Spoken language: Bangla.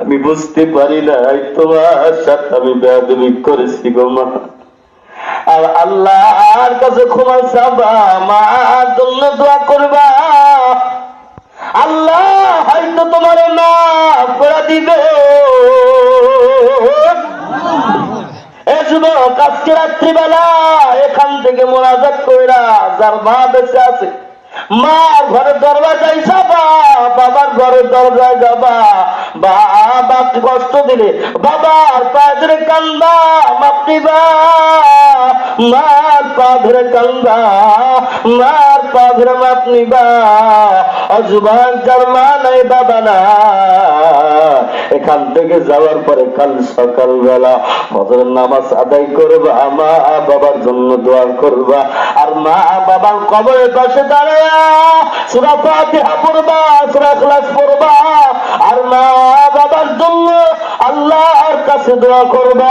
আমি বুঝতে পারি নাই তোমার সাথে আমি বেদবি করেছি গো মা। আর আল্লাহর কাছে ক্ষমা চাবা, মার জন্য দোয়া করবা। আল্লাহ হয়তো তোমার না করে দিবে। যুবক, আজকে রাত্রিবেলা এখান থেকে মোনাজাত কইরা যার মা বেঁচে আছে মা ঘরের দরজায় যাবা, বাবার ঘরের দরজায় যাবা। বাবা কষ্ট দিলে, বাবার পায়ে কান্দা মাপনি বা মার পা ধরে কান্দা, মার পা ধরে মাপ নিবা। অজুবান যার মা নাই, বাবা না এখান থেকে যাওয়ার পরে কাল সকালবেলা ফজরের নামাজ আদায় করবা, মা বাবার জন্য দোয়া করবা। আর মা বাবার কবরের পাশে দাঁড়ায় সুরা ফাতিহা পড়বা, সুরা ক্লাস পড়বা। আর মা বাবার জন্য আল্লাহর কাছে দোয়া করবা।